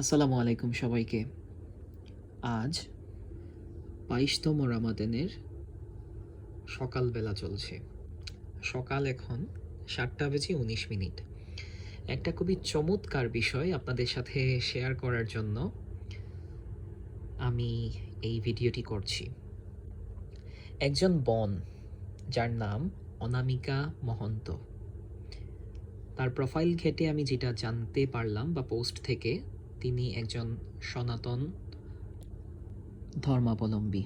আসসালামু আলাইকুম সবাইকে। আজ বাইশতম রামাদানের সকালবেলা চলছে। সকাল এখন সাতটা বেজে উনিশ মিনিট। একটা খুবই চমৎকার বিষয় আপনাদের সাথে শেয়ার করার জন্য আমি এই ভিডিওটি করছি। একজন বন, যার নাম অনামিকা মহন্ত। তার প্রোফাইল ঘেটে আমি যেটা জানতে পারলাম বা পোস্ট থেকে তিনি একজন সনাতন ধর্মাবলম্বী।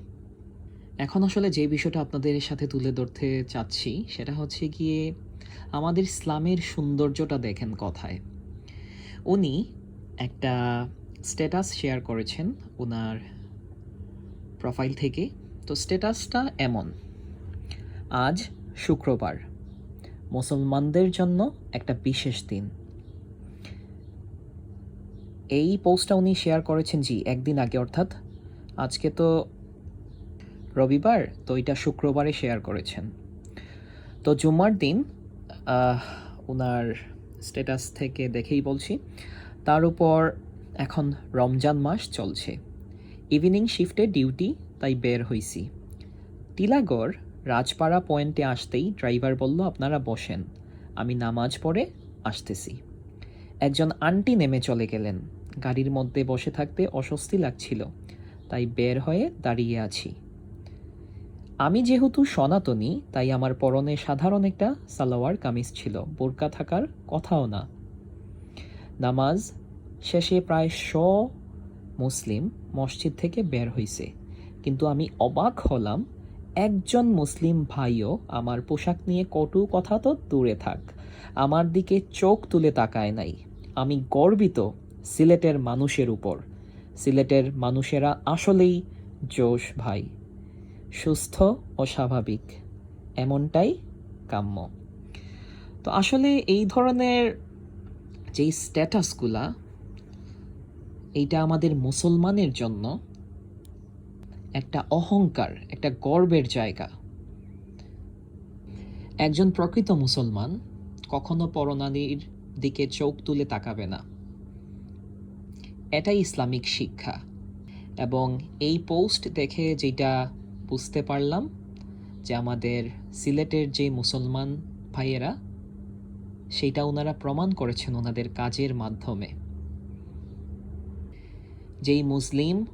এখন আসলে যে বিষয়টা আপনাদের সাথে তুলে ধরতে চাচ্ছি, সেটা হচ্ছে গিয়ে আমাদের ইসলামের সৌন্দর্যটা দেখেন কথায়। উনি একটা স্ট্যাটাস শেয়ার করেছেন ওনার প্রোফাইল থেকে। তো স্ট্যাটাসটা এমন, আজ শুক্রবার, মুসলমানদের জন্য একটা বিশেষ দিন। এই পোস্টটা উনি শেয়ার করেছেন, জি, একদিন আগে, অর্থাৎ আজকে তো রবিবার, তো এটা শুক্রবারে শেয়ার করেছেন। তো জুম্মার দিন ওনার স্ট্যাটাস থেকে দেখেই বলছি, তার উপর এখন রমজান মাস চলছে। ইভিনিং শিফটে ডিউটি তাই বের হইছি। টিলাগড় রাজপাড়া পয়েন্টে আসতেই ড্রাইভার বলল, আপনারা বসেন, আমি নামাজ পড়ে আসতেছি। একজন আন্টি নেমে চলে গেলেন। গাড়ির মধ্যে বসে থাকতে অস্বস্তি লাগছিল। তাই বের হয়ে দাঁড়িয়ে আছি। আমি যেহেতু সনাতনী, তাই আমার পরনে সাধারণ একটা সালোয়ার কামিজ ছিল, বোরকা থাকার কথাও না। নামাজ শেষে প্রায় শ মুসলিম মসজিদ থেকে বের হইছে। কিন্তু আমি অবাক হলাম, একজন মুসলিম ভাইও আমার পোশাক নিয়ে কটু কথা তো দূরে থাক, আমার দিকে চোখ তুলে তাকায় নাই। আমি গর্বিত সিলেটের মানুষের উপর। সিলেটের মানুষেরা আসলেই জোশ ভাই। সুস্থ ও স্বাভাবিক। এমনটাই কাম্য। তো আসলে এই ধরনের যেই স্ট্যাটাসগুলা, এইটা আমাদের মুসলমানের জন্য একটা অহংকার, একটা গর্বের জায়গা। একজন প্রকৃত মুসলমান কখনো পরনারীর দিকে চোখ তুলে তাকাবে না। এটাই ইসলামিক শিক্ষা। এবং এই পোস্ট দেখে যেটা বুঝতে পারলাম, যে আমাদের সিলেটের যে মুসলমান ভাইয়েরা, সেইটা ওনারা প্রমাণ করেছেন ওনাদের কাজের মাধ্যমে। যেই মুসলিম,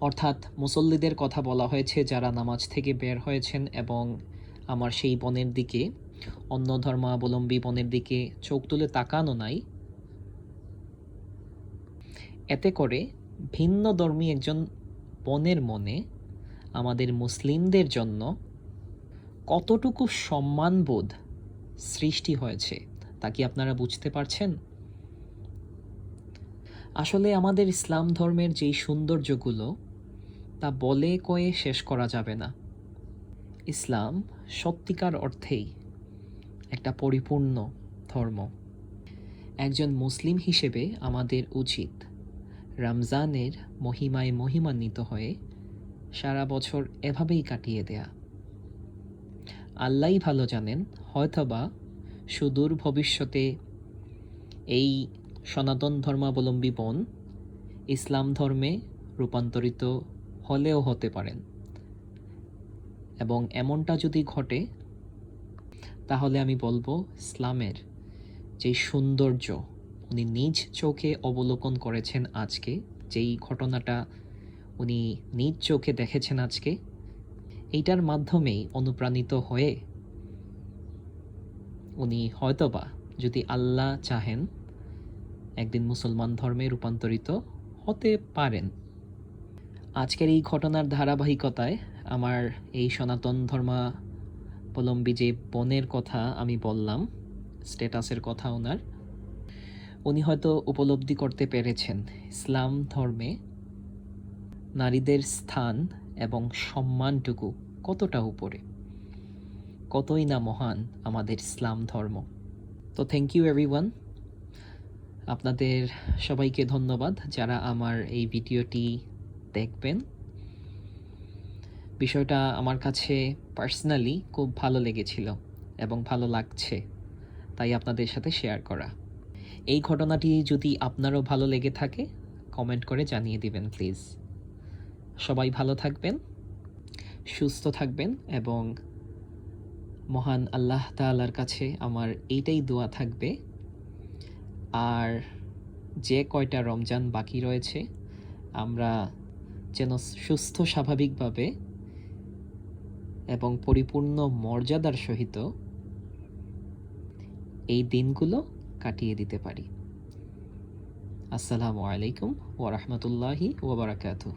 অর্থাৎ মুসল্লিদের কথা বলা হয়েছে, যারা নামাজ থেকে বের হয়েছেন এবং আমার সেই বনের দিকে, অন্য ধর্মাবলম্বী বনের দিকে চোখ তুলে তাকানো নাই এতে করে ভিন্ন ধর্মী একজন বনের মনে আমাদের মুসলিমদের জন্য কতটুকু সম্মানবোধ সৃষ্টি হয়েছে, তা কি আপনারা বুঝতে পারছেন? আসলে আমাদের ইসলাম ধর্মের যেই সৌন্দর্যগুলো, তা বলে কয়ে শেষ করা যাবে না। ইসলাম সত্যিকার অর্থেই একটা পরিপূর্ণ ধর্ম। একজন মুসলিম হিসেবে আমাদের উচিত রমজানের মহিমায় মহিমান্বিত হয়ে সারা বছর এভাবেই কাটিয়ে দেয়া। আল্লাহই ভালো জানেন, হয়তোবা সুদূর ভবিষ্যতে এই সনাতন ধর্মাবলম্বী বোন ইসলাম ধর্মে রূপান্তরিত হলেও হতে পারেন। এবং এমনটা যদি ঘটে, তাহলে আমি বলব ইসলামের যে সৌন্দর্য উনি নিজ চোখে অবলোকন করেছেন আজকে, যেই ঘটনাটা উনি নিজ চোখে দেখেছেন আজকে, এইটার মাধ্যমেই অনুপ্রাণিত হয়ে উনি হয়তোবা যদি আল্লাহ চাহেন, একদিন মুসলমান ধর্মে রূপান্তরিত হতে পারেন। আজকের এই ঘটনার ধারাবাহিকতায় আমার এই সনাতন ধর্মাবলম্বী যে বোনের কথা আমি বললাম, স্ট্যাটাসের কথা ওনার উনি হয়তো উপলব্ধি করতে পেরেছেন। ইসলাম ধর্মে নারীদের স্থান এবং সম্মানটুকু কতটা উপরে? কতই না মহান আমাদের ইসলাম ধর্ম। তো থ্যাংক ইউ এভরিওয়ান আপনাদের সবাইকে ধন্যবাদ যারা আমার এই ভিডিওটি দেখবেন। বিষয়টা আমার কাছে পার্সোনালি খুব ভালো লেগেছিল এবং ভালো লাগছে। তাই আপনাদের সাথে শেয়ার করা। এই ঘটনাটি যদি আপনারও ভালো লেগে থাকে কমেন্ট করে জানিয়ে দিবেন প্লিজ সবাই ভালো থাকবেন, সুস্থ থাকবেন এবং মহান আল্লাহ তাআলার কাছে আমার এইটাই দোয়া থাকবে। আর যে কয়টা রমজান বাকি রয়েছে, আমরা যেন সুস্থ স্বাভাবিকভাবে এবং পরিপূর্ণ মর্যাদার সহিত এই দিনগুলো কাটিয়ে দিতে পারি। আসসালামু আলাইকুম ওরহমতুল্লাহি ওবরাকাতুহ